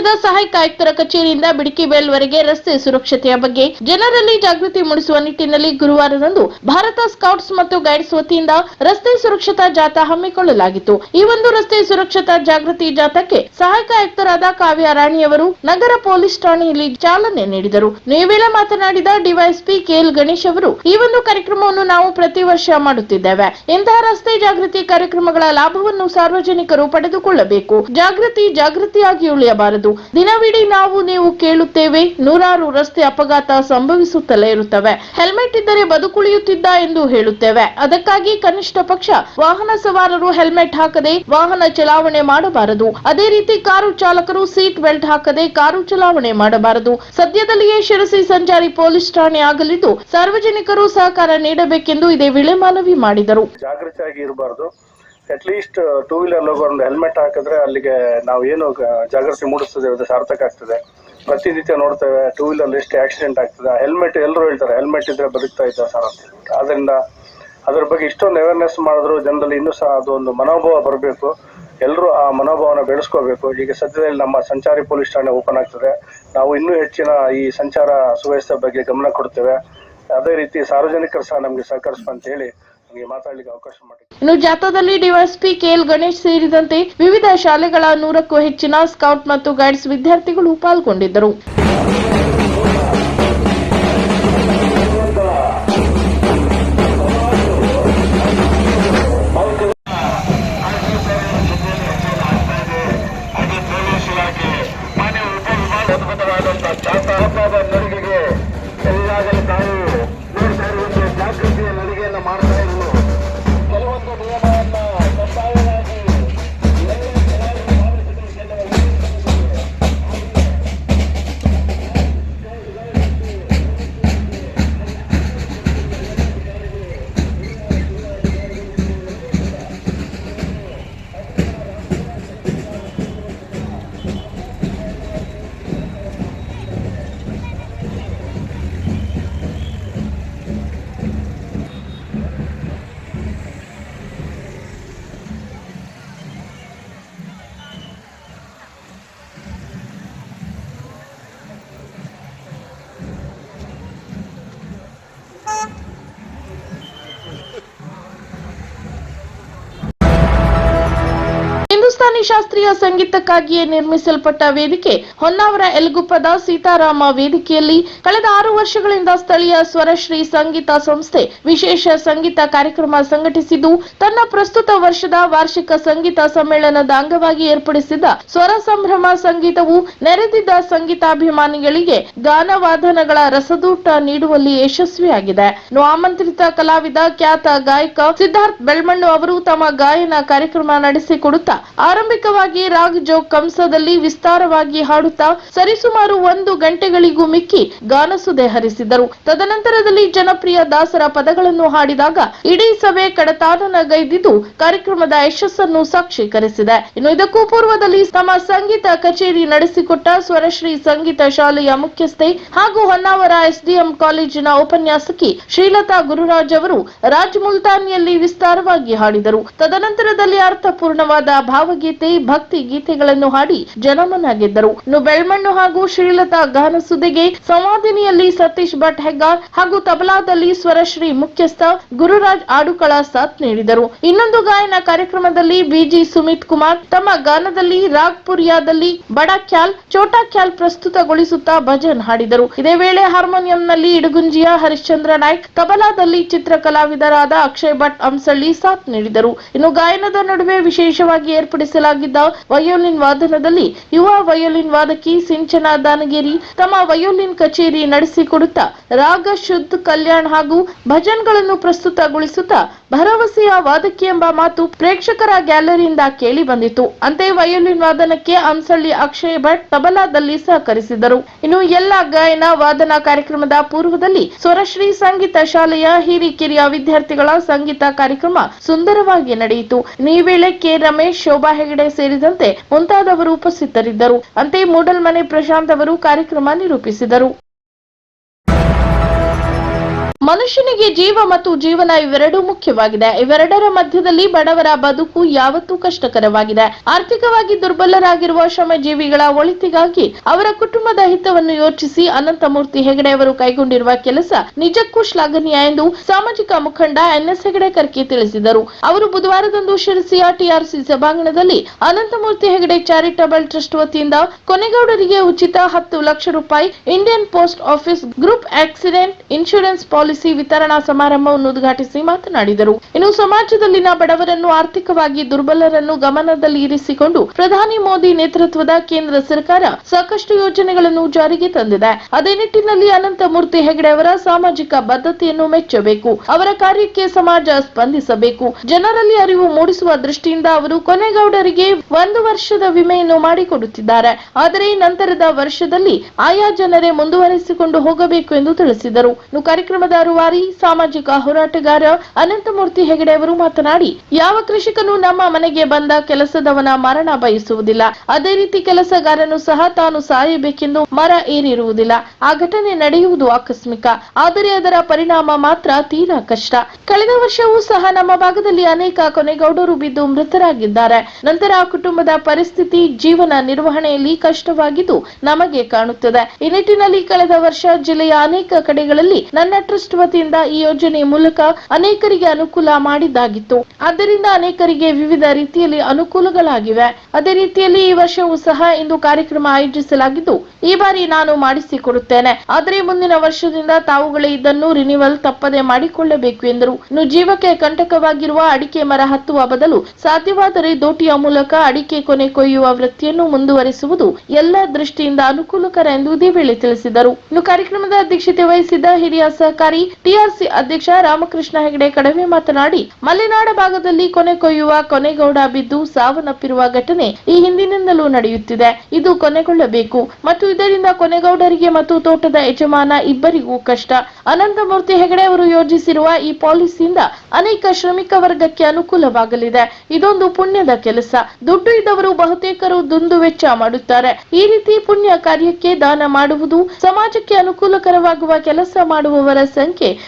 ನಗರದ ಸಹಾಯಕ ಆಯುಕ್ತರ ಕಚೇರಿಯಿಂದ ಬಿಡಿಕಿಬೇಲ್ವರೆಗೆ ರಸ್ತೆ ಸುರಕ್ಷತೆಯ ಬಗ್ಗೆ ಜನರಲ್ಲಿ ಜಾಗೃತಿ ಮೂಡಿಸುವ ನಿಟ್ಟಿನಲ್ಲಿ ಗುರುವಾರದಂದು ಭಾರತ ಸ್ಕೌಟ್ಸ್ ಮತ್ತು ಗೈಡ್ಸ್ ವತಿಯಿಂದ ರಸ್ತೆ ಸುರಕ್ಷತಾ ಜಾಥಾ ಹಮ್ಮಿಕೊಳ್ಳಲಾಗಿತ್ತು. ಈ ಒಂದು ರಸ್ತೆ ಸುರಕ್ಷತಾ ಜಾಗೃತಿ ಜಾಥಾಕ್ಕೆ ಸಹಾಯಕ ಆಯುಕ್ತರಾದ ಕಾವ್ಯ ರಾಣಿಯವರು ನಗರ ಪೊಲೀಸ್ ಠಾಣೆಯಲ್ಲಿ ಚಾಲನೆ ನೀಡಿದರು. ಈ ವೇಳೆ ಮಾತನಾಡಿದ ಡಿವೈಎಸ್ಪಿ ಕೆಎಲ್ ಗಣೇಶ್ ಅವರು, ಈ ಒಂದು ಕಾರ್ಯಕ್ರಮವನ್ನು ನಾವು ಪ್ರತಿ ವರ್ಷ ಮಾಡುತ್ತಿದ್ದೇವೆ. ಇಂತಹ ರಸ್ತೆ ಜಾಗೃತಿ ಕಾರ್ಯಕ್ರಮಗಳ ಲಾಭವನ್ನು ಸಾರ್ವಜನಿಕರು ಪಡೆದುಕೊಳ್ಳಬೇಕು. ಜಾಗೃತಿ ಜಾಗೃತಿಯಾಗಿ ಉಳಿಯಬಾರದು. ದಿನವಿಡೀ ನಾವು ನೀವು ಕೇಳುತ್ತೇವೆ. ನೂರಾರು ರಸ್ತೆ ಅಪಘಾತ ಸಂಭವಿಸುತ್ತಲೇ ಇರುತ್ತವೆ. ಹೆಲ್ಮೆಟ್ ಇದ್ದರೆ ಬದುಕುಳಿಯುತ್ತಿದ್ದ ಎಂದು ಹೇಳುತ್ತೇವೆ. ಅದಕ್ಕಾಗಿ ಕನಿಷ್ಠ ಪಕ್ಷ ವಾಹನ ಸವಾರರು ಹೆಲ್ಮೆಟ್ ಹಾಕದೆ ವಾಹನ ಚಲಾವಣೆ ಮಾಡಬಾರದು. ಅದೇ ರೀತಿ ಕಾರು ಚಾಲಕರು ಸೀಟ್ ಬೆಲ್ಟ್ ಹಾಕದೆ ಕಾರು ಚಲಾವಣೆ ಮಾಡಬಾರದು. ಸದ್ಯದಲ್ಲಿಯೇ ಶಿರಸಿ ಸಂಚಾರಿ ಪೊಲೀಸ್ ಠಾಣೆ ಆಗಲಿದ್ದು ಸಾರ್ವಜನಿಕರು ಸಹಕಾರ ನೀಡಬೇಕೆಂದು ಇದೇ ವೇಳೆ ಮನವಿ ಮಾಡಿದರು. ಜಾಗೃತಿಯಾಗಿ ಇರಬಾರ್ದು. ಅಟ್ಲೀಸ್ಟ್ ಟೂ ವೀಲರ್ ಲೋಗೋ ಒಂದು ಹೆಲ್ಮೆಟ್ ಹಾಕಿದ್ರೆ ಅಲ್ಲಿಗೆ ನಾವು ಏನು ಜಾಗೃತಿ ಮೂಡಿಸ್ತದೆ ಅದು ಸಾರ್ಥಕ ಆಗ್ತದೆ. ಪ್ರತಿನಿತ್ಯ ನೋಡ್ತೇವೆ ಟೂ ವೀಲರ್ ಎಷ್ಟು ಆಕ್ಸಿಡೆಂಟ್ ಆಗ್ತದೆ. ಹೆಲ್ಮೆಟ್ ಎಲ್ಲರೂ ಹೇಳ್ತಾರೆ ಹೆಲ್ಮೆಟ್ ಇದ್ರೆ ಬದುಕ್ತಾ ಇದ್ದ ಸರ್ ಅಂತ. ಆದ್ರಿಂದ ಅದ್ರ ಬಗ್ಗೆ ಇಷ್ಟೊಂದು ಅವೇರ್ನೆಸ್ ಮಾಡಿದ್ರು ಜನರಲ್ಲಿ ಇನ್ನೂ ಸಹ ಅದೊಂದು ಮನೋಭಾವ ಬರಬೇಕು. ಎಲ್ಲರೂ ಆ ಮನೋಭಾವನ ಬೆಳೆಸ್ಕೋಬೇಕು. ಈಗ ಸದ್ಯದಲ್ಲಿ ನಮ್ಮ ಸಂಚಾರಿ ಪೊಲೀಸ್ ಠಾಣೆ ಓಪನ್ ಆಗ್ತದೆ. ನಾವು ಇನ್ನೂ ಹೆಚ್ಚಿನ ಈ ಸಂಚಾರ ಸುವ್ಯವಸ್ಥೆ ಬಗ್ಗೆ ಗಮನ ಕೊಡ್ತೇವೆ. ಅದೇ ರೀತಿ ಸಾರ್ವಜನಿಕರು ಸಹ ನಮಗೆ ಸಹಕರಿಸುವಂತ ಹೇಳಿ ಇನ್ನು ಜಾಥಾದಲ್ಲಿ ಡಿವೈಎಸ್ಪಿ ಕೆಎಲ್ ಗಣೇಶ್ ಸೇರಿದಂತೆ ವಿವಿಧ ಶಾಲೆಗಳ ನೂರಕ್ಕೂ ಹೆಚ್ಚಿನ ಸ್ಕೌಟ್ ಮತ್ತು ಗೈಡ್ಸ್ ವಿದ್ಯಾರ್ಥಿಗಳು ಪಾಲ್ಗೊಂಡಿದ್ದರು. ಹಿಂದೂಸ್ತಾನಿ ಶಾಸ್ತ್ರೀಯ ಸಂಗೀತಕ್ಕಾಗಿಯೇ ನಿರ್ಮಿಸಲ್ಪಟ್ಟ ವೇದಿಕೆ ಹೊನ್ನಾವರ ಎಲ್ಗುಪ್ಪದ ಸೀತಾರಾಮ ವೇದಿಕೆಯಲ್ಲಿ ಕಳೆದ ಆರು ವರ್ಷಗಳಿಂದ ಸ್ಥಳೀಯ ಸ್ವರಶ್ರೀ ಸಂಗೀತ ಸಂಸ್ಥೆ ವಿಶೇಷ ಸಂಗೀತ ಕಾರ್ಯಕ್ರಮ ಸಂಘಟಿಸಿದ್ದು, ತನ್ನ ಪ್ರಸ್ತುತ ವರ್ಷದ ವಾರ್ಷಿಕ ಸಂಗೀತ ಸಮ್ಮೇಳನದ ಅಂಗವಾಗಿ ಏರ್ಪಡಿಸಿದ್ದ ಸ್ವರ ಸಂಭ್ರಮ ಸಂಗೀತವು ನೆರೆದಿದ್ದ ಸಂಗೀತಾಭಿಮಾನಿಗಳಿಗೆ ಗಾನವಾದನಗಳ ರಸದೂಟ ನೀಡುವಲ್ಲಿ ಯಶಸ್ವಿಯಾಗಿದೆ. ಆಮಂತ್ರಿತ ಕಲಾವಿದ, ಖ್ಯಾತ ಗಾಯಕ ಸಿದ್ಧಾರ್ಥ್ ಬೆಳ್ಮಣ್ಣು ಅವರು ತಮ್ಮ ಗಾಯನ ಕಾರ್ಯಕ್ರಮ ನಡೆಸಿಕೊಡುತ್ತಾ ಆರಂಭಿಕವಾಗಿ ರಾಗ್ ಜೋಗ್ ಕಂಸದಲ್ಲಿ ವಿಸ್ತಾರವಾಗಿ ಹಾಡುತ್ತಾ ಸರಿಸುಮಾರು ಒಂದು ಗಂಟೆಗಳಿಗೂ ಮಿಕ್ಕಿ ಗಾನಸುದೆ ಹರಿಸಿದರು. ತದನಂತರದಲ್ಲಿ ಜನಪ್ರಿಯ ದಾಸರ ಪದಗಳನ್ನು ಹಾಡಿದಾಗ ಇಡೀ ಸಭೆ ಕಡತಾಡನಗೈದಿದ್ದು ಕಾರ್ಯಕ್ರಮದ ಯಶಸ್ಸನ್ನು ಸಾಕ್ಷೀಕರಿಸಿದೆ. ಇನ್ನು ಇದಕ್ಕೂ ಪೂರ್ವದಲ್ಲಿ ತಮ್ಮ ಸಂಗೀತ ಕಚೇರಿ ನಡೆಸಿಕೊಟ್ಟ ಸ್ವರಶ್ರೀ ಸಂಗೀತ ಶಾಲೆಯ ಮುಖ್ಯಸ್ಥೆ ಹಾಗೂ ಹೊನ್ನಾವರ ಎಸ್ಡಿಎಂ ಕಾಲೇಜಿನ ಉಪನ್ಯಾಸಕಿ ಶ್ರೀಲತಾ ಗುರುರಾಜ್ ಅವರು ರಾಜ್ ಮುಲ್ತಾನಿಯಲ್ಲಿ ವಿಸ್ತಾರವಾಗಿ ಹಾಡಿದರು. ತದನಂತರದಲ್ಲಿ ಅರ್ಥಪೂರ್ಣವಾದ ಭಾವಗೀತೆ ಭಕ್ತಿ ಗೀತೆಗಳನ್ನು ಹಾಡಿ ಜನಮನ ಗೆದ್ದರು ಇನ್ನು ಬೆಳ್ಮಣ್ಣು ಹಾಗೂ ಶ್ರೀಲತಾ ಗಾನ ಸುದ್ದಿಗೆ ಸಂವಾದಿನಿಯಲ್ಲಿ ಸತೀಶ್ ಭಟ್ ಹೆಗ್ಗಾರ್ ಹಾಗೂ ತಬಲಾದಲ್ಲಿ ಸ್ವರಶ್ರೀ ಮುಖ್ಯಸ್ಥ ಗುರುರಾಜ್ ಆಡುಕಳ ಸಾಥ್ ನೀಡಿದರು. ಇನ್ನೊಂದು ಗಾಯನ ಕಾರ್ಯಕ್ರಮದಲ್ಲಿ ಬಿಜಿ ಸುಮಿತ್ ಕುಮಾರ್. ತಮ್ಮ ಗಾನದಲ್ಲಿ ರಾಗ್ಪುರಿಯಾದಲ್ಲಿ ಬಡ ಖ್ಯಾಲ್ ಚೋಟಾ ಖ್ಯಾಲ್ ಪ್ರಸ್ತುತಗೊಳಿಸುತ್ತಾ ಭಜನ್ ಹಾಡಿದರು. ಇದೇ ವೇಳೆ ಹಾರ್ಮೋನಿಯಂನಲ್ಲಿ ಇಡಗುಂಜಿಯ ಹರಿಶ್ಚಂದ್ರ ನಾಯ್ಕ್, ತಬಲಾದಲ್ಲಿ ಚಿತ್ರ ಕಲಾವಿದರಾದ ಅಕ್ಷಯ್ ಭಟ್ ಅಂಸಳ್ಳಿ ಸಾಥ್ ನೀಡಿದರು. ಇನ್ನು ಗಾಯನದ ನಡುವೆ ವಿಶೇಷವಾಗಿ ಏರ್ಪಡಿಸಲಾಗಿದ್ದ ವಯೋಲಿನ್ ವಾದನದಲ್ಲಿ ಯುವ ವಯೋಲಿನ್ ವಾದಕಿ ಸಿಂಚನ ದಾನಗಿರಿ ತಮ್ಮ ವಯೋಲಿನ್ ಕಚೇರಿ ನಡೆಸಿಕೊಡುತ್ತಾ ರಾಗ, ಶುದ್ಧ, ಕಲ್ಯಾಣ್ ಹಾಗೂ ಭಜನ್ಗಳನ್ನು ಪ್ರಸ್ತುತಗೊಳಿಸುತ್ತಾ ಭರವಸೆಯ ವಾದಕಿ ಎಂಬ ಮಾತು ಪ್ರೇಕ್ಷಕರ ಗ್ಯಾಲರಿಯಿಂದ ಕೇಳಿ ಬಂದಿತು ಅಂತೆ ವಯೋಲಿನ್ ವಾದನಕ್ಕೆ ಅಂಸಳ್ಳಿ ಅಕ್ಷಯ್ ಭಟ್ ತಬಲಾದಲ್ಲಿ ಸಹಕರಿಸಿದರು ಇನ್ನು ಎಲ್ಲ ಗಾಯನ, ವಾದನ ಕಾರ್ಯಕ್ರಮದ ಪೂರ್ವದಲ್ಲಿ ಸ್ವರಶ್ರೀ ಸಂಗೀತ ಶಾಲೆಯ ಹಿರಿಕಿರಿಯ ವಿದ್ಯಾರ್ಥಿಗಳ ಸಂಗೀತ ಕಾರ್ಯಕ್ರಮ ಸುಂದರವಾಗಿ ನಡೆಯಿತು. ಈ ವೇಳೆ ಕೆ ರಮೇಶ್ ಶೋಭಾ ಹೆಗಡೆ ಸೇರಿದಂತೆ ಮುಂತಾದವರು ಉಪಸ್ಥಿತರಿದ್ದರು. ಅಂತೆ ಮೂಡಲ್ಮನೆ ಪ್ರಶಾಂತ್ ಅವರು ಕಾರ್ಯಕ್ರಮ ನಿರೂಪಿಸಿದರು. ಮನುಷ್ಯನಿಗೆ ಜೀವ ಮತ್ತು ಜೀವನ ಇವೆರಡೂ ಮುಖ್ಯವಾಗಿದೆ. ಇವೆರಡರ ಮಧ್ಯದಲ್ಲಿ ಬಡವರ ಬದುಕು ಯಾವತ್ತೂ ಕಷ್ಟಕರವಾಗಿದೆ. ಆರ್ಥಿಕವಾಗಿ ದುರ್ಬಲರಾಗಿರುವ ಶ್ರಮಜೀವಿಗಳ ಒಳಿತಿಗಾಗಿ ಅವರ ಕುಟುಂಬದ ಹಿತವನ್ನು ಯೋಚಿಸಿ ಅನಂತಮೂರ್ತಿ ಹೆಗಡೆ ಅವರು ಕೈಗೊಂಡಿರುವ ಕೆಲಸ ನಿಜಕ್ಕೂ ಶ್ಲಾಘನೀಯ ಎಂದು ಸಾಮಾಜಿಕ ಮುಖಂಡ ಎನ್ಎಸ್ ಹೆಗಡೆ ಕರ್ಕಿ ತಿಳಿಸಿದರು. ಅವರು ಬುಧವಾರದಂದು ಶಿರಸಿಯ ಟಿಆರ್ಸಿ ಸಭಾಂಗಣದಲ್ಲಿ ಅನಂತಮೂರ್ತಿ ಹೆಗಡೆ ಚಾರಿಟಬಲ್ ಟ್ರಸ್ಟ್ ವತಿಯಿಂದ ಕೊನೆಗೌಡರಿಗೆ ಉಚಿತ ಹತ್ತು ಲಕ್ಷ ರೂಪಾಯಿ, Indian post office group accident insurance policy ವಿತರಣಾ ಸಮಾರಂಭವನ್ನು ಉದ್ಘಾಟಿಸಿ ಮಾತನಾಡಿದರು. ಇನ್ನು ಸಮಾಜದಲ್ಲಿನ ಬಡವರನ್ನು ಆರ್ಥಿಕವಾಗಿ ದುರ್ಬಲರನ್ನು ಗಮನದಲ್ಲಿ ಇರಿಸಿಕೊಂಡು ಪ್ರಧಾನಿ ಮೋದಿ ನೇತೃತ್ವದ ಕೇಂದ್ರ ಸರ್ಕಾರ ಸಾಕಷ್ಟು ಯೋಜನೆಗಳನ್ನು ಜಾರಿಗೆ ತಂದಿದೆ. ಅದೇ ನಿಟ್ಟಿನಲ್ಲಿ ಅನಂತಮೂರ್ತಿ ಹೆಗಡೆ ಅವರ ಸಾಮಾಜಿಕ ಬದ್ಧತೆಯನ್ನು ಮೆಚ್ಚಬೇಕು. ಅವರ ಕಾರ್ಯಕ್ಕೆ ಸಮಾಜ ಸ್ಪಂದಿಸಬೇಕು. ಜನರಲ್ಲಿ ಅರಿವು ಮೂಡಿಸುವ ದೃಷ್ಟಿಯಿಂದ ಅವರು ಕೊನೆಗೌಡರಿಗೆ ಒಂದು ವರ್ಷದ ವಿಮೆಯನ್ನು ಮಾಡಿಕೊಡುತ್ತಿದ್ದಾರೆ. ಆದರೆ ನಂತರದ ವರ್ಷದಲ್ಲಿ ಆಯಾ ಜನರೇ ಮುಂದುವರೆಸಿಕೊಂಡು ಹೋಗಬೇಕು ಎಂದು ತಿಳಿಸಿದರು. ಕಾರ್ಯಕ್ರಮದ ರೂವಾರಿ ಸಾಮಾಜಿಕ ಹೋರಾಟಗಾರ ಅನಂತಮೂರ್ತಿ ಹೆಗಡೆ ಅವರು ಮಾತನಾಡಿ, ಯಾವ ಕೃಷಿಕನು ನಮ್ಮ ಮನೆಗೆ ಬಂದ ಕೆಲಸದವನ ಮರಣ ಬಯಸುವುದಿಲ್ಲ. ಅದೇ ರೀತಿ ಕೆಲಸಗಾರನು ಸಹ ತಾನು ಸಾಯಬೇಕೆಂದು ಮರ ಏರಿರುವುದಿಲ್ಲ. ಆ ಘಟನೆ ನಡೆಯುವುದು ಆಕಸ್ಮಿಕ. ಆದರೆ ಅದರ ಪರಿಣಾಮ ಮಾತ್ರ ತೀರಾ ಕಷ್ಟ. ಕಳೆದ ವರ್ಷವೂ ಸಹ ನಮ್ಮ ಭಾಗದಲ್ಲಿ ಅನೇಕ ಕೊನೆಗೌಡರು ಬಿದ್ದು ಮೃತರಾಗಿದ್ದಾರೆ. ನಂತರ ಆ ಕುಟುಂಬದ ಪರಿಸ್ಥಿತಿ, ಜೀವನ ನಿರ್ವಹಣೆಯಲ್ಲಿ ಕಷ್ಟವಾಗಿದ್ದು ನಮಗೆ ಕಾಣುತ್ತದೆ. ಈ ನಿಟ್ಟಿನಲ್ಲಿ ಕಳೆದ ವರ್ಷ ಜಿಲ್ಲೆಯ ಅನೇಕ ಕಡೆಗಳಲ್ಲಿ ನನ್ನ ಟ್ರಸ್ಟ್ ವತಿಯಿಂದ ಈ ಯೋಜನೆ ಮೂಲಕ ಅನೇಕರಿಗೆ ಅನುಕೂಲ ಮಾಡಿದ್ದಾಗಿತ್ತು. ಆದ್ದರಿಂದ ಅನೇಕರಿಗೆ ವಿವಿಧ ರೀತಿಯಲ್ಲಿ ಅನುಕೂಲಗಳಾಗಿವೆ. ಅದೇ ರೀತಿಯಲ್ಲಿ ಈ ವರ್ಷವೂ ಸಹ ಇಂದು ಕಾರ್ಯಕ್ರಮ ಆಯೋಜಿಸಲಾಗಿದ್ದು, ಈ ಬಾರಿ ನಾನು ಮಾಡಿಸಿಕೊಡುತ್ತೇನೆ. ಆದರೆ ಮುಂದಿನ ವರ್ಷದಿಂದ ತಾವುಗಳೇ ಇದನ್ನು ರಿನಿವಲ್ ತಪ್ಪದೆ ಮಾಡಿಕೊಳ್ಳಬೇಕು ಎಂದರು. ಇನ್ನು ಜೀವಕ್ಕೆ ಕಂಟಕವಾಗಿರುವ ಅಡಿಕೆ ಮರ ಹತ್ತುವ ಬದಲು ಸಾಧ್ಯವಾದರೆ ದೋಟಿಯ ಮೂಲಕ ಅಡಿಕೆ ಕೊನೆ ಕೊಯ್ಯುವ ವೃತ್ತಿಯನ್ನು ಮುಂದುವರಿಸುವುದು ಎಲ್ಲ ದೃಷ್ಟಿಯಿಂದ ಅನುಕೂಲಕರ ಎಂದು ಇದೇ ತಿಳಿಸಿದರು. ಇನ್ನು ಕಾರ್ಯಕ್ರಮದ ಅಧ್ಯಕ್ಷತೆ ವಹಿಸಿದ್ದ ಹಿರಿಯ ಸಹಕಾರಿ ಟಿಆರ್ಸಿ ಅಧ್ಯಕ್ಷ ರಾಮಕೃಷ್ಣ ಹೆಗಡೆ ಕಡವೆ ಮಾತನಾಡಿ, ಮಲೆನಾಡ ಭಾಗದಲ್ಲಿ ಕೊನೆ ಕೊಯ್ಯುವ ಕೊನೆಗೌಡ ಬಿದ್ದು ಸಾವನ್ನಪ್ಪಿರುವ ಘಟನೆ ಈ ಹಿಂದಿನಿಂದಲೂ ನಡೆಯುತ್ತಿದೆ. ಇದು ಕೊನೆಗೊಳ್ಳಬೇಕು. ಮತ್ತು ಇದರಿಂದ ಕೊನೆಗೌಡರಿಗೆ ಮತ್ತು ತೋಟದ ಯಜಮಾನ ಇಬ್ಬರಿಗೂ ಕಷ್ಟ. ಅನಂತಮೂರ್ತಿ ಹೆಗಡೆ ಅವರು ಯೋಜಿಸಿರುವ ಈ ಪಾಲಿಸಿಯಿಂದ ಅನೇಕ ಶ್ರಮಿಕ ವರ್ಗಕ್ಕೆ ಅನುಕೂಲವಾಗಲಿದೆ. ಇದೊಂದು ಪುಣ್ಯದ ಕೆಲಸ. ದುಡ್ಡು ಇದ್ದವರು ಬಹುತೇಕರು ದುಂದು ವೆಚ್ಚ ಮಾಡುತ್ತಾರೆ. ಈ ರೀತಿ ಪುಣ್ಯ ಕಾರ್ಯಕ್ಕೆ ದಾನ ಮಾಡುವುದು ಸಮಾಜಕ್ಕೆ ಅನುಕೂಲಕರವಾಗುವ ಕೆಲಸ ಮಾಡುವವರ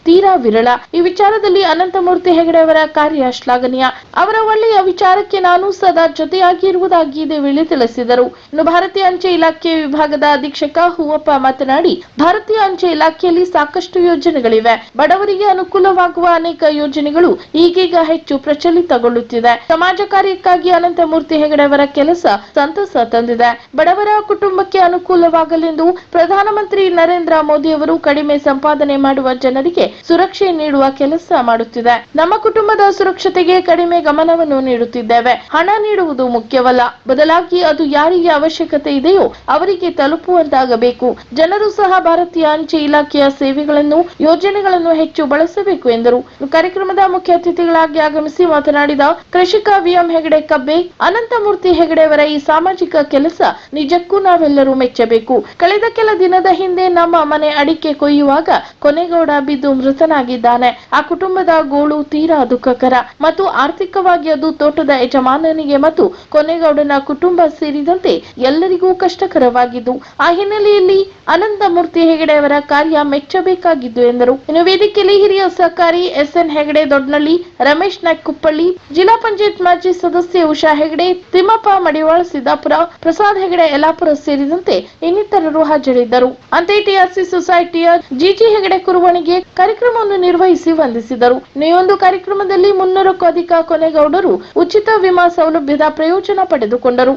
ತೀರಾ ವಿರಳ. ಈ ವಿಚಾರದಲ್ಲಿ ಅನಂತಮೂರ್ತಿ ಹೆಗಡೆ ಅವರ ಕಾರ್ಯ ಶ್ಲಾಘನೀಯ. ಅವರ ಒಳ್ಳೆಯ ವಿಚಾರಕ್ಕೆ ನಾನು ಸದಾ ಜೊತೆಯಾಗಿರುವುದಾಗಿ ಇದೇ ವೇಳೆ ತಿಳಿಸಿದರು. ಇನ್ನು ಭಾರತೀಯ ಅಂಚೆ ಇಲಾಖೆ ವಿಭಾಗದ ಅಧೀಕ್ಷಕ ಹೂವಪ್ಪ ಮಾತನಾಡಿ, ಭಾರತೀಯ ಅಂಚೆ ಇಲಾಖೆಯಲ್ಲಿ ಸಾಕಷ್ಟು ಯೋಜನೆಗಳಿವೆ. ಬಡವರಿಗೆ ಅನುಕೂಲವಾಗುವ ಅನೇಕ ಯೋಜನೆಗಳು ಈಗೀಗ ಹೆಚ್ಚು ಪ್ರಚಲಿತಗೊಳ್ಳುತ್ತಿದೆ. ಸಮಾಜ ಕಾರ್ಯಕ್ಕಾಗಿ ಅನಂತಮೂರ್ತಿ ಹೆಗಡೆ ಅವರ ಕೆಲಸ ಸಂತಸ ತಂದಿದೆ. ಬಡವರ ಕುಟುಂಬಕ್ಕೆ ಅನುಕೂಲವಾಗಲೆಂದು ಪ್ರಧಾನಮಂತ್ರಿ ನರೇಂದ್ರ ಮೋದಿ ಅವರು ಕಡಿಮೆ ಸಂಪಾದನೆ ಮಾಡುವ ಜನರಿಗೆ ಸುರಕ್ಷೆ ನೀಡುವ ಕೆಲಸ ಮಾಡುತ್ತಿದೆ. ನಮ್ಮ ಕುಟುಂಬದ ಸುರಕ್ಷತೆಗೆ ಕಡಿಮೆ ಗಮನವನ್ನು ನೀಡುತ್ತಿದ್ದೇವೆ. ಹಣ ನೀಡುವುದು ಮುಖ್ಯವಲ್ಲ. ಬದಲಾಗಿ ಅದು ಯಾರಿಗೆ ಅವಶ್ಯಕತೆ ಇದೆಯೋ ಅವರಿಗೆ ತಲುಪುವಂತಾಗಬೇಕು. ಜನರು ಸಹ ಭಾರತೀಯ ಅಂಚೆ ಇಲಾಖೆಯ ಸೇವೆಗಳನ್ನು, ಯೋಜನೆಗಳನ್ನು ಹೆಚ್ಚು ಬಳಸಬೇಕು ಎಂದರು. ಕಾರ್ಯಕ್ರಮದ ಮುಖ್ಯ ಅತಿಥಿಗಳಾಗಿ ಆಗಮಿಸಿ ಮಾತನಾಡಿದ ಕೃಷಿಕ ವಿಎಂ ಹೆಗಡೆ ಕಬ್ಬೆ, ಅನಂತಮೂರ್ತಿ ಹೆಗಡೆ ಅವರ ಈ ಸಾಮಾಜಿಕ ಕೆಲಸ ನಿಜಕ್ಕೂ ನಾವೆಲ್ಲರೂ ಮೆಚ್ಚಬೇಕು. ಕಳೆದ ಕೆಲ ದಿನದ ಹಿಂದೆ ನಮ್ಮ ಮನೆ ಅಡಿಕೆ ಕೊಯ್ಯುವಾಗ ಕೊನೆಗೌಡ ಬಿದ್ದು ಮೃತನಾಗಿದ್ದಾನೆ. ಆ ಕುಟುಂಬದ ಗೋಳು, ತೀರಾ ದುಃಖಕರ. ಮತ್ತು ಆರ್ಥಿಕವಾಗಿ ಅದು ತೋಟದ ಯಜಮಾನನಿಗೆ ಮತ್ತು ಕೊನೆಗೌಡನ ಕುಟುಂಬ ಸೇರಿದಂತೆ ಎಲ್ಲರಿಗೂ ಕಷ್ಟಕರವಾಗಿದ್ದು, ಆ ಹಿನ್ನೆಲೆಯಲ್ಲಿ ಅನಂತಮೂರ್ತಿ ಹೆಗಡೆ ಅವರ ಕಾರ್ಯ ಮೆಚ್ಚಬೇಕಾಗಿದ್ದು ಎಂದರು. ಇನ್ನು ವೇದಿಕೆಯಲ್ಲಿ ಹಿರಿಯ ಸಹಕಾರಿ ಎಸ್ ಎನ್ ಹೆಗಡೆ ದೊಡ್ಡನಳ್ಳಿ, ರಮೇಶ್ ನಾಯ್ಕ್ ಕುಪ್ಪಳ್ಳಿ ಜಿಲ್ಲಾ ಪಂಚಾಯತ್ ಮಾಜಿ ಸದಸ್ಯೆ ಉಷಾ ಹೆಗಡೆ, ತಿಮ್ಮಪ್ಪ ಮಡಿವಾಳ ಸಿದ್ದಾಪುರ, ಪ್ರಸಾದ್ ಹೆಗಡೆ ಯಲಾಪುರ ಸೇರಿದಂತೆ ಇನ್ನಿತರರು ಹಾಜರಿದ್ದರು. ಅಂತೆ ಟಿಆರ್ಸಿ ಸೊಸೈಟಿಯ ಜಿಜಿ ಹೆಗಡೆ ಕುರುವಣಿಗೆ ಕಾರ್ಯಕ್ರಮವನ್ನು ನಿರ್ವಹಿಸಿ ವಂದಿಸಿದರು. ಒಂದು ಕಾರ್ಯಕ್ರಮದಲ್ಲಿ ಮುನ್ನೂರಕ್ಕೂ ಅಧಿಕ ಕೊನೆಗೌಡರು ಉಚಿತ ವಿಮಾ ಸೌಲಭ್ಯದ ಪ್ರಯೋಜನ ಪಡೆದುಕೊಂಡರು.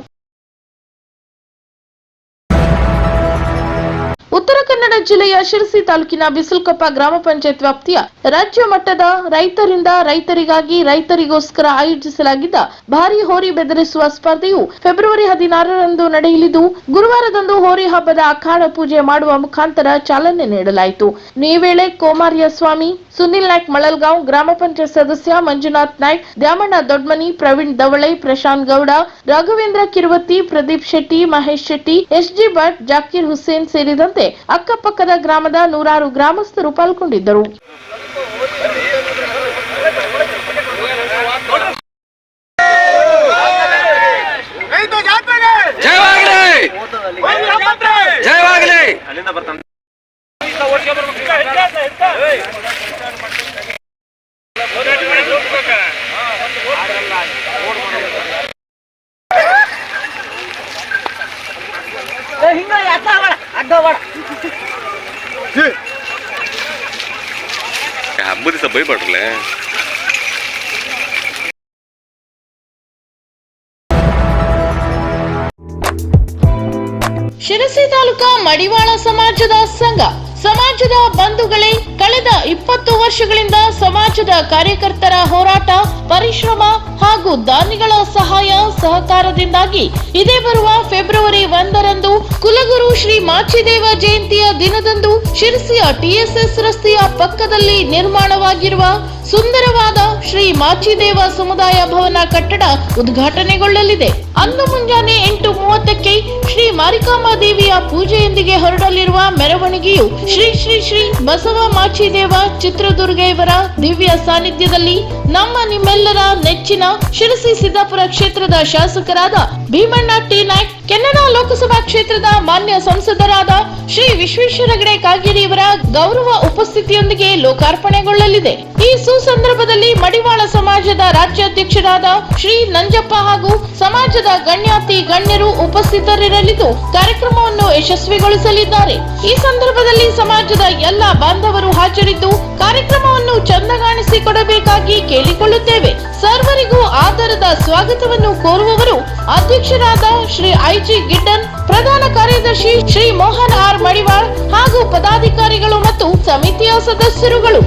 ಉತ್ತರ ಕನ್ನಡ ಜಿಲ್ಲೆಯ ಶಿರಸಿ ತಾಲೂಕಿನ ಬಿಸಿಲ್ಕೊಪ್ಪ ಗ್ರಾಮ ಪಂಚಾಯತ್ ವ್ಯಾಪ್ತಿಯ ರಾಜ್ಯ ಮಟ್ಟದ ರೈತರಿಂದ ರೈತರಿಗಾಗಿ ರೈತರಿಗೋಸ್ಕರ ಆಯೋಜಿಸಲಾಗಿದ್ದ ಭಾರಿ ಹೋರಿ ಬೆದರಿಸುವ ಸ್ಪರ್ಧೆಯು ಫೆಬ್ರವರಿ ಹದಿನಾರರಂದು ನಡೆಯಲಿದ್ದು, ಗುರುವಾರದಂದು ಹೋರಿ ಹಬ್ಬದ ಅಖಾಡ ಪೂಜೆ ಮಾಡುವ ಮುಖಾಂತರ ಚಾಲನೆ ನೀಡಲಾಯಿತು. ಈ ವೇಳೆ ಕೋಮಾರ್ಯ ಸ್ವಾಮಿ, ಸುನಿಲ್ ನಾಯ್ಕ್ ಮಳಲ್ಗಾಂವ್ ಗ್ರಾಮ ಪಂಚಾಯತ್ ಸದಸ್ಯ ಮಂಜುನಾಥ್ ನಾಯ್ಕ್, ದ್ಯಾಮಣ್ಣ ದೊಡ್ಮನಿ, ಪ್ರವೀಣ್ ದವಳೆ, ಪ್ರಶಾಂತ್ ಗೌಡ, ರಾಘವೇಂದ್ರ ಕಿರುವತ್ತಿ, ಪ್ರದೀಪ್ ಶೆಟ್ಟಿ, ಮಹೇಶ್ ಶೆಟ್ಟಿ ಎಸ್ಜಿ ಭಟ್, ಜಾಕೀರ್ ಹುಸೇನ್ ಸೇರಿದಂತೆ ಅಕ್ಕಪಕ್ಕದ ಗ್ರಾಮದ ನೂರಾರು ಗ್ರಾಮಸ್ಥರು ಪಾಲ್ಗೊಂಡಿದ್ದರು. ಹಿಂಗ ಅಡ್ಡ ಬೇಡ ಹಬ್ಬದ ದಿವಸ ಬೈಬಾಡ್ರಲ್ಲ ಶಿರಸಿ ತಾಲೂಕಾ ಮಡಿವಾಳ ಸಮಾಜದ ಸಂಘ ಸಮಾಜದ ಬಂಧುಗಳೇ, ಕಳೆದ ಇಪ್ಪತ್ತು ವರ್ಷಗಳಿಂದ ಸಮಾಜದ ಕಾರ್ಯಕರ್ತರ ಹೋರಾಟ, ಪರಿಶ್ರಮ ಹಾಗೂ ದಾನಿಗಳ ಸಹಾಯ ಸಹಕಾರದಿಂದಾಗಿ ಇದೇ ಬರುವ ಫೆಬ್ರವರಿ ಒಂದರಂದು ಕುಲಗುರು ಶ್ರೀ ಮಾಚಿದೇವ ಜಯಂತಿಯ ದಿನದಂದು ಶಿರಸಿಯ ಟಿಎಸ್ಎಸ್ ರಸ್ತೆಯ ಪಕ್ಕದಲ್ಲಿ ನಿರ್ಮಾಣವಾಗಿರುವ ಸುಂದರವಾದ ಶ್ರೀ ಮಾಚಿದೇವ ಸಮುದಾಯ ಭವನ ಕಟ್ಟಡ ಉದ್ಘಾಟನೆಗೊಳ್ಳಲಿದೆ. ಅಂದು ಮುಂಜಾನೆ ಎಂಟು ಮೂವತ್ತಕ್ಕೆ ಶ್ರೀ ಮಾರಿಕಾಂಬಾ ದೇವಿಯ ಪೂಜೆಯೊಂದಿಗೆ ಹೊರಡಲಿರುವ ಮೆರವಣಿಗೆಯು ಶ್ರೀ ಶ್ರೀ ಶ್ರೀ ಬಸವ ಮಾಚಿದೇವ ಚಿತ್ರದುರ್ಗ ಇವರ ದಿವ್ಯ ಸಾನ್ನಿಧ್ಯದಲ್ಲಿ ನಮ್ಮ ನಿಮ್ಮೆಲ್ಲರ ನೆಚ್ಚಿನ ಶಿರಸಿ ಸಿದ್ದಾಪುರ ಕ್ಷೇತ್ರದ ಶಾಸಕರಾದ ಭೀಮಣ್ಣ ಟಿ ನಾಯ್ಕ್ ಕೆನಡಾ ಲೋಕಸಭಾ ಕ್ಷೇತ್ರದ ಮಾನ್ಯ ಸಂಸದರಾದ ಶ್ರೀ ವಿಶ್ವೇಶ್ವರ ಹೆಗಡೆ ಕಾಗೇರಿಯವರ ಗೌರವ ಉಪಸ್ಥಿತಿಯೊಂದಿಗೆ ಲೋಕಾರ್ಪಣೆಗೊಳ್ಳಲಿದೆ. ಈ ಸುಸಂದರ್ಭದಲ್ಲಿ ಮಡಿವಾಳ ಸಮಾಜದ ರಾಜ್ಯಾಧ್ಯಕ್ಷರಾದ ಶ್ರೀ ನಂಜಪ್ಪ ಹಾಗೂ ಸಮಾಜದ ಗಣ್ಯಾತಿ ಗಣ್ಯರು ಉಪಸ್ಥಿತರಿರಲಿದ್ದು, ಕಾರ್ಯಕ್ರಮವನ್ನು ಯಶಸ್ವಿಗೊಳಿಸಲಿದ್ದಾರೆ. ಈ ಸಂದರ್ಭದಲ್ಲಿ ಸಮಾಜದ ಎಲ್ಲ ಬಾಂಧವರು ಹಾಜರಿದ್ದು ಚಂದಗಾಣಿಸಿಕೊಡಬೇಕಾಗಿ ಕೇಳಿಕೊಳ್ಳುತ್ತೇವೆ. ಸರ್ವರಿಗೂ ಆಧಾರದ ಸ್ವಾಗತವನ್ನು ಕೋರುವವರು ಅಧ್ಯಕ್ಷರಾದ ಶ್ರೀ ಐಜಿ ಗಿಡ್ಡನ್, ಪ್ರಧಾನ ಕಾರ್ಯದರ್ಶಿ ಶ್ರೀ ಮೋಹನ್ ಆರ್ ಮಡಿವಾಳ್ ಹಾಗೂ ಪದಾಧಿಕಾರಿಗಳು ಮತ್ತು ಸಮಿತಿಯ ಸದಸ್ಯರುಗಳು.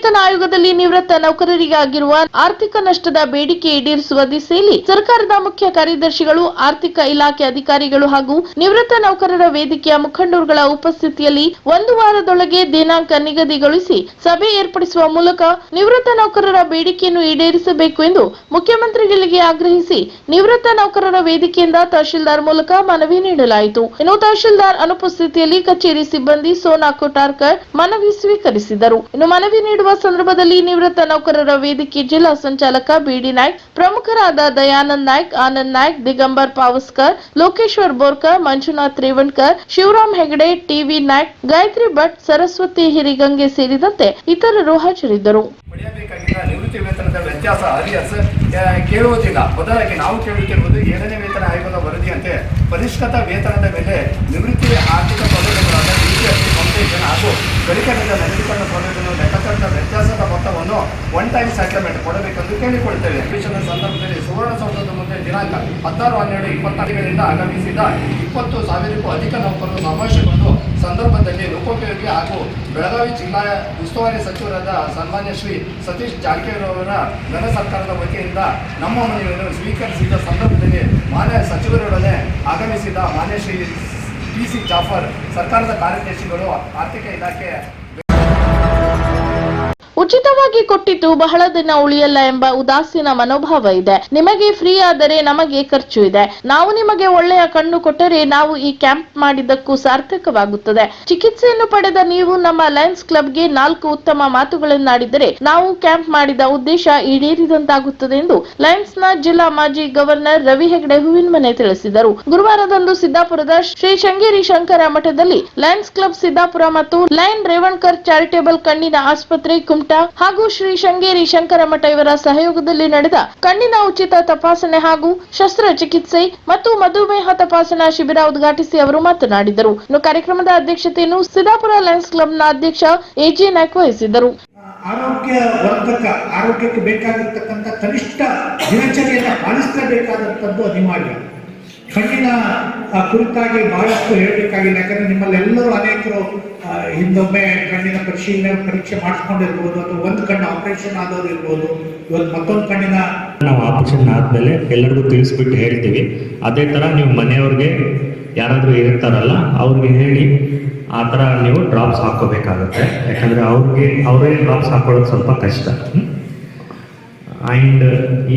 ವೇತನ ಆಯೋಗದಲ್ಲಿ ನಿವೃತ್ತ ನೌಕರರಿಗಾಗಿರುವ ಆರ್ಥಿಕ ನಷ್ಟದ ಬೇಡಿಕೆ ಈಡೇರಿಸುವ ದಿಸೆಯಲ್ಲಿ ಸರ್ಕಾರದ ಮುಖ್ಯ ಕಾರ್ಯದರ್ಶಿಗಳು, ಆರ್ಥಿಕ ಇಲಾಖೆ ಅಧಿಕಾರಿಗಳು ಹಾಗೂ ನಿವೃತ್ತ ನೌಕರರ ವೇದಿಕೆಯ ಮುಖಂಡರುಗಳ ಉಪಸ್ಥಿತಿಯಲ್ಲಿ ಒಂದು ವಾರದೊಳಗೆ ದಿನಾಂಕ ನಿಗದಿಗೊಳಿಸಿ ಸಭೆ ಏರ್ಪಡಿಸುವ ಮೂಲಕ ನಿವೃತ್ತ ನೌಕರರ ಬೇಡಿಕೆಯನ್ನು ಈಡೇರಿಸಬೇಕು ಎಂದು ಮುಖ್ಯಮಂತ್ರಿಗಳಿಗೆ ಆಗ್ರಹಿಸಿ ನಿವೃತ್ತ ನೌಕರರ ವೇದಿಕೆಯಿಂದ ತಹಶೀಲ್ದಾರ್ ಮೂಲಕ ಮನವಿ ನೀಡಲಾಯಿತು. ಇನ್ನು ತಹಶೀಲ್ದಾರ್ ಅನುಪಸ್ಥಿತಿಯಲ್ಲಿ ಕಚೇರಿ ಸಿಬ್ಬಂದಿ ಸೋನಾ ಕೊಟಾರ್ಕರ್ ಮನವಿ ಸ್ವೀಕರಿಸಿದರು. ಇನ್ನು ಮನವಿ ನೀಡುವ ಸಂದರ್ಭದಲ್ಲಿ ನಿವೃತ್ತ ನೌಕರರ ವೇದಿಕೆ ಜಿಲ್ಲಾ ಸಂಚಾಲಕ ಬಿಡಿ ನಾಯ್ಕ್, ಪ್ರಮುಖರಾದ ದಯಾನಂದ್ ನಾಯ್ಕ್, ಆನಂದ್ ನಾಯ್ಕ್, ದಿಗಂಬರ್ ಪಾವಸ್ಕರ್, ಲೋಕೇಶ್ವರ್ ಬೋರ್ಕರ್, ಮಂಜುನಾಥ್ ರೇವಣ್ಕರ್, ಶಿವರಾಮ್ ಹೆಗಡೆ, ಟಿವಿ ನಾಯ್ಕ್, ಗಾಯತ್ರಿ ಭಟ್, ಸರಸ್ವತಿ ಹಿರಿಗಂಗೆ ಸೇರಿದಂತೆ ಇತರರು ಹಾಜರಿದ್ದರು. ಕೇಳುವುದಿಲ್ಲ. ಬದಲಾಗಿ ನಾವು ಕೇಳುತ್ತಿರುವುದು ಏಳನೇ ವೇತನ ಆಯೋಗದ ವರದಿಯಂತೆ ಪರಿಷ್ಕೃತ ವೇತನದ ಮೇಲೆ ನಿವೃತ್ತಿ ಆರ್ಥಿಕ ಸೌಲಭ್ಯಗಳಾದ ಫೌಂಡೇಶನ್ ಹಾಗೂ ಗಳಿಕೆಯಿಂದ ನವೀಕರಣ ಸೌಲಭ್ಯವನ್ನು ಲೆಕ್ಕಾಚಾರದ ವ್ಯತ್ಯಾಸದ ಮೊತ್ತವನ್ನು ಒನ್ ಟೈಮ್ ಸೆಟಲ್ಮೆಂಟ್ ಕೊಡಬೇಕೆಂದು ಕೇಳಿಕೊಳ್ತೇವೆ. ಅಧಿವೇಶನದ ಸಂದರ್ಭದಲ್ಲಿ ಸುವರ್ಣಸೌಧದ ಮುಂದೆ ದಿನಾಂಕ ಹತ್ತಾರು ಹನ್ನೆರಡು ಇಪ್ಪತ್ತಾರರಿಂದ ಆಗಮಿಸಿದ ಇಪ್ಪತ್ತು ಸಾವಿರಕ್ಕೂ ಅಧಿಕ ನೌಕರರು ಸಮಾವೇಶಗೊಂಡು ಸಂದರ್ಭದಲ್ಲಿ ಲೋಕೋಪಯೋಗಿ ಹಾಗೂ ಬೆಳಗಾವಿ ಜಿಲ್ಲಾ ಉಸ್ತುವಾರಿ ಸಚಿವರಾದ ಸನ್ಮಾನ್ಯ ಶ್ರೀ ಸತೀಶ್ ಜಾರಕಿಹೊಳಿ ಅವರ ಘನ ಸರ್ಕಾರದ ವತಿಯಿಂದ ನಮ್ಮ ಮನವಿಯನ್ನು ಸ್ವೀಕರಿಸಿದ ಸಂದರ್ಭದಲ್ಲಿ ಮಾನ್ಯ ಸಚಿವರೊಡನೆ ಆಗಮಿಸಿದ ಮಾನ್ಯ ಶ್ರೀ ಸಿ ಜಾಫರ್ ಸರ್ಕಾರದ ಕಾರ್ಯದರ್ಶಿಗಳು ಆರ್ಥಿಕ ಇಲಾಖೆ ಉಚಿತವಾಗಿ ಕೊಟ್ಟಿದ್ದು ಬಹಳ ದಿನ ಉಳಿಯಲ್ಲ ಎಂಬ ಉದಾಸೀನ ಮನೋಭಾವ ಇದೆ. ನಿಮಗೆ ಫ್ರೀ ಆದರೆ ನಮಗೆ ಖರ್ಚು ಇದೆ. ನಾವು ನಿಮಗೆ ಒಳ್ಳೆಯ ಕಣ್ಣು ಕೊಟ್ಟರೆ ನಾವು ಈ ಕ್ಯಾಂಪ್ ಮಾಡಿದ್ದಕ್ಕೂ ಸಾರ್ಥಕವಾಗುತ್ತದೆ. ಚಿಕಿತ್ಸೆಯನ್ನು ಪಡೆದ ನೀವು ನಮ್ಮ ಲಯನ್ಸ್ ಕ್ಲಬ್ಗೆ ನಾಲ್ಕು ಉತ್ತಮ ಮಾತುಗಳನ್ನಾಡಿದರೆ ನಾವು ಕ್ಯಾಂಪ್ ಮಾಡಿದ ಉದ್ದೇಶ ಈಡೇರಿದಂತಾಗುತ್ತದೆ ಎಂದು ಲಯನ್ಸ್ನ ಜಿಲ್ಲಾ ಮಾಜಿ ಗವರ್ನರ್ ರವಿ ಹೆಗಡೆ ಹೂವಿನ ಮನೆ ತಿಳಿಸಿದರು. ಗುರುವಾರದಂದು ಸಿದ್ದಾಪುರದ ಶ್ರೀ ಶೃಂಗೇರಿ ಶಂಕರ ಮಠದಲ್ಲಿ ಲಯನ್ಸ್ ಕ್ಲಬ್ ಸಿದ್ದಾಪುರ ಮತ್ತು ಲಯನ್ ರೇವಣ್ಕರ್ ಚಾರಿಟೇಬಲ್ ಕಣ್ಣಿನ ಆಸ್ಪತ್ರೆ ಕುಮಟಾ ಹಾಗೂ ಶ್ರೀ ಶೃಂಗೇರಿ ಶಂಕರ ಮಠ ಇವರ ಸಹಯೋಗದಲ್ಲಿ ನಡೆದ ಕಣ್ಣಿನ ಉಚಿತ ತಪಾಸಣೆ ಹಾಗೂ ಶಸ್ತ್ರಚಿಕಿತ್ಸೆ ಮತ್ತು ಮಧುಮೇಹ ತಪಾಸಣಾ ಶಿಬಿರ ಉದ್ಘಾಟಿಸಿ ಅವರು ಮಾತನಾಡಿದರು. ಇನ್ನು ಕಾರ್ಯಕ್ರಮದ ಅಧ್ಯಕ್ಷತೆಯನ್ನು ಸಿದ್ದಾಪುರ ಲಯನ್ಸ್ ಕ್ಲಬ್ನ ಅಧ್ಯಕ್ಷ ಎಜೆ ನಾಯ್ಕ ವಹಿಸಿದರು ಆರೋಗ್ಯ ವರ್ಧಕ, ಆರೋಗ್ಯಕ್ಕೆ ಬೇಕಾಗಿರ್ತಕ್ಕಂಥ ಕನಿಷ್ಠ ದಿನಚರಿಯನ್ನು ಪಾಲಿಸಲೇಬೇಕಾದಂಥದ್ದು ಅನಿವಾರ್ಯ. ಕಣ್ಣಿನ ಕುರಿತಾಗಿ ಬಹಳಷ್ಟು ಹೇಳಬೇಕಾಗಿಲ್ಲ ಯಾಕಂದ್ರೆ ನಿಮ್ಮಲ್ಲೆಲ್ಲರೂ ಅನೇಕರು ಹಿಂದೊಮ್ಮೆ ಕಣ್ಣಿನ ಪರಿಶೀಲನೆ ಪರೀಕ್ಷೆ ಮಾಡಿಸ್ಕೊಂಡಿರ್ಬೋದು, ಅಥವಾ ಒಂದು ಕಣ್ಣು ಆಪರೇಷನ್ ಆದವ್ರು ಇರ್ಬೋದು ಇವತ್ತು ಮತ್ತೊಂದು ಕಣ್ಣಿನ ನಾವು ಆಪರೇಷನ್ ಆದಮೇಲೆ ಎಲ್ಲರಿಗೂ ತಿಳಿಸ್ಬಿಟ್ಟು ಹೇಳ್ತೀವಿ ಅದೇ ಥರ ನೀವು ಮನೆಯವ್ರಿಗೆ ಯಾರಾದರೂ ಇರ್ತಾರಲ್ಲ ಅವ್ರಿಗೆ ಹೇಳಿ ಆ ಥರ ನೀವು ಡ್ರಾಪ್ಸ್ ಹಾಕೋಬೇಕಾಗುತ್ತೆ ಯಾಕಂದರೆ ಅವ್ರಿಗೆ, ಅವರೇ ಡ್ರಾಪ್ಸ್ ಹಾಕೊಳ್ಳೋದು ಸ್ವಲ್ಪ ಕಷ್ಟ. ಆ್ಯಂಡ್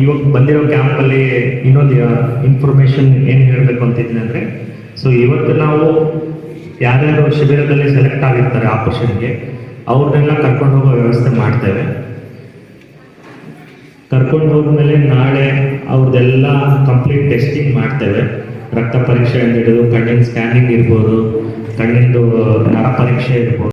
ಇವಾಗ ಬಂದಿರೋ ಕ್ಯಾಂಪಲ್ಲಿ ಇನ್ನೊಂದು ಇನ್ಫಾರ್ಮೇಷನ್ ಏನು ಹೇಳಬೇಕು ಅಂತಿದ್ದೀನಿ ಅಂದರೆ ಸೊ ಇವತ್ತು ನಾವು ಯಾರ್ಯಾರು ಶಿಬಿರದಲ್ಲಿ ಸೆಲೆಕ್ಟ್ ಆಗಿರ್ತಾರೆ ಆಪರೇಷನ್ಗೆ ಅವ್ರನ್ನೆಲ್ಲ ಕರ್ಕೊಂಡು ಹೋಗೋ ವ್ಯವಸ್ಥೆ ಮಾಡ್ತೇವೆ. ಕರ್ಕೊಂಡು ಹೋದ್ಮೇಲೆ ನಾಳೆ ಅವ್ರದ್ದೆಲ್ಲ ಕಂಪ್ಲೀಟ್ ಟೆಸ್ಟಿಂಗ್ ಮಾಡ್ತೇವೆ. ರಕ್ತ ಪರೀಕ್ಷೆಯಿಂದ ಹಿಡಿದು ಕಣ್ಣಿನ ಸ್ಕ್ಯಾನಿಂಗ್ ಇರ್ಬೋದು, ಕಣ್ಣಿಂದು ನರ ಪರೀಕ್ಷೆ ಇರ್ಬೋದು.